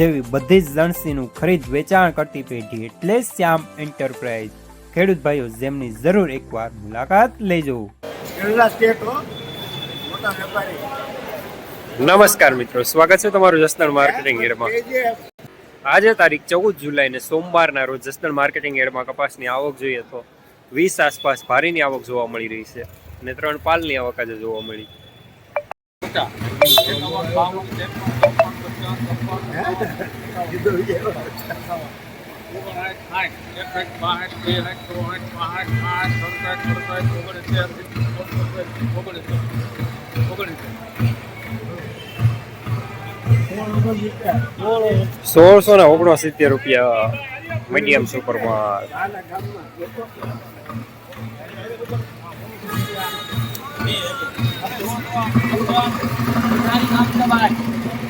જેવી બધી જ લણસીનું ખરીદ વેચાણ કરતી પેઢી એટલે શ્યામ એન્ટરપ્રાઇઝ. ખેડૂત ભાઈઓ જેમની જરૂર એકવાર મુલાકાત લેજો. ખેડૂતના સ્ટેટ હો મોટા વેપારી. નમસ્કાર મિત્રો સ્વાગત છે તમારું જસદણ માર્કેટિંગ એડમાં. આજે તારીખ ચૌદ જુલાઈ ને સોમવારના રોજ જસદણ માર્કેટિંગ એડમાં કપાસની આવક જોઈએ તો વીસ આસપાસ ભારીની આવક જોવા મળી રહી છે અને ત્રણ પાલની આવક આજે જોવા મળી. કીધું વિજય સોળસો ને ઓગણસિત્તેર રૂપિયા મીડિયમ સુપરમાં ગામમાં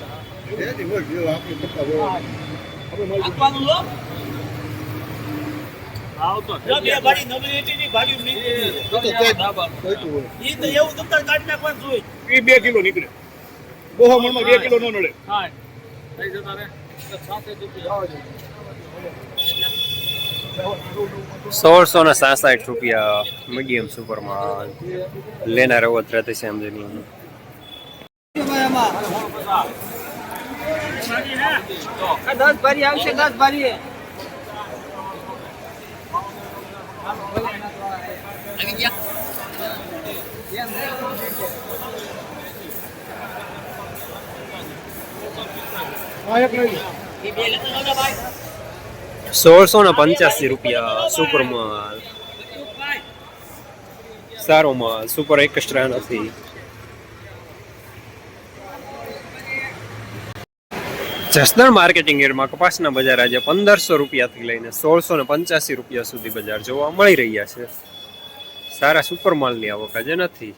બે કિલો નીકળે બહુ મણમાં બે કિલો નો નડે. સોળસો ને સાસઠ રૂપિયા મીડિયમ સુપરમાં લેનાર એવો રહેતી છે સમજની દસ ભરી આવશે દસ ભરી સોળસો ને પંચ્યાસી રૂપિયા સુપરમાં સારો માલ સુપર એક્સ્ટ્રા નથી જસદણ માર્કેટિંગ એડમાં કપાસના બજાર આજે પંદરસો રૂપિયાથી લઈને સોળસો ને પંચ્યાસી રૂપિયા સુધી બજાર જોવા મળી રહ્યા છે. સારા સુપર માલની આવક આજે નથી.